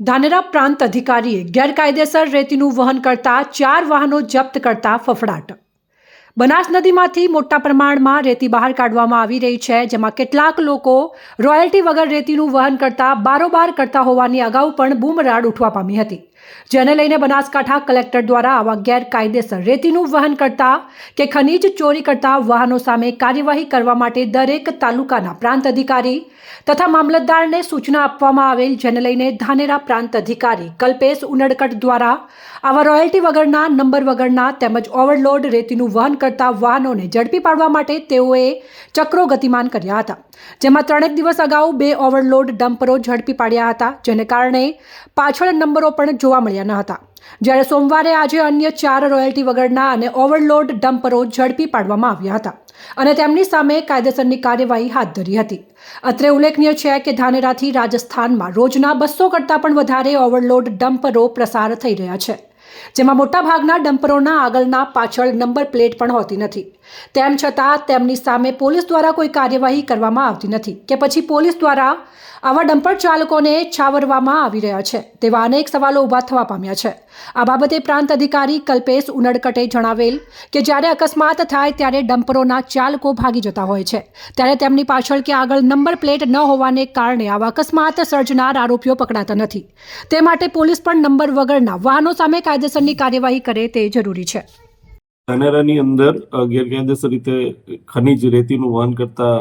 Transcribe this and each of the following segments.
ધાનેરા પ્રાંત અધિકારીએ ગેરકાયદેસર રેતીનું વહન કરતા ચાર વાહનો જપ્ત કરતા ફફડાટ. બનાસ નદીમાંથી મોટા પ્રમાણમાં રેતી બહાર કાઢવામાં આવી રહી છે, જેમાં કેટલાક લોકો રોયલ્ટી વગર રેતીનું વહન કરતા બારોબાર કરતા હોવાની અગાઉ પણ બૂમરાડ ઉઠવા પામી હતી. જેને લઈને બનાસકાંઠા કલેક્ટર દ્વારા આવા ગેરકાયદેસર રેતીનું વહન કરતા કે ખનીજ ચોરી કરતા વાહનો સામે કાર્યવાહી કરવા માટે દરેક તાલુકાના પ્રાંત અધિકારી તથા મામલતદારને સૂચના આપવામાં આવેલ, જેને લઈને ધાનેરા પ્રાંત અધિકારી કલ્પેશ ઉનડકટ દ્વારા આવા રોયલ્ટી વગરના, નંબર વગરના તેમજ ઓવરલોડ રેતીનું વહન કરતા વાહનોને ઝડપી પાડવા માટે તેઓએ ચક્રો ગતિમાન કર્યા હતા, જેમાં ત્રણેક દિવસ અગાઉ બે ઓવરલોડ ડમ્પરો ઝડપી પાડ્યા હતા, જેને કારણે પાછળ નંબરો પણ જોવા મળ્યા ન હતા. જ્યારે સોમવારે આજે અન્ય ચાર રોયલ્ટી વગરના અને ઓવરલોડ ડમ્પરો ઝડપી પાડવામાં આવ્યા હતા અને તેમની સામે કાયદેસરની કાર્યવાહી હાથ ધરી હતી. અત્રે ઉલ્લેખનીય છે કે ધાનેરાથી રાજસ્થાનમાં રોજના બસો કરતાં પણ વધારે ઓવરલોડ ડમ્પરો પ્રસાર થઈ રહ્યા છે. જેમાં મોટાભાગના ડમ્પરોના આગળના પાછળ નંબર પ્લેટ પણ હોતી નથી. તેમ છતાં તેમની સામે પોલીસ દ્વારા કોઈ કાર્યવાહી કરવામાં આવતી નથી કે પછી પોલીસ દ્વારા આવા ડમ્પર ચાલકોને છાવરવામાં આવી રહ્યા છે તેવા અનેક સવાલો ઊભા થવા પામ્યા છે. આ બાબતે પ્રાંત અધિકારી કલ્પેશ ઉનડકટે જણાવેલ કે જ્યારે અકસ્માત થાય ત્યારે ડમ્પરોના ચાલકો ભાગી જતા હોય છે. ત્યારે તેમની પાછળ કે આગળ નંબર પ્લેટ ન હોવાને કારણે આવા અકસ્માત સર્જનાર આરોપીઓ પકડાતા નથી. તે માટે પોલીસ પણ નંબર વગરના વાહનો સામે કાયદેસરની કાર્યવાહી કરે તે જરૂરી છે. ધાનેરાની અંદર ગેરકાયદેસર રીતે ખનીજ રેતીનું વહન કરતા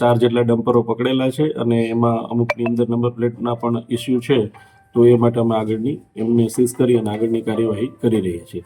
ચાર જેટલા ડમ્પરો પકડેલા છે અને એમાં અમુકની અંદર નંબર પ્લેટના પણ ઇસ્યુ છે, તો એ માટે અમે આગળની એમને સીઝ કરી અને આગળની કાર્યવાહી કરી રહ્યા છીએ.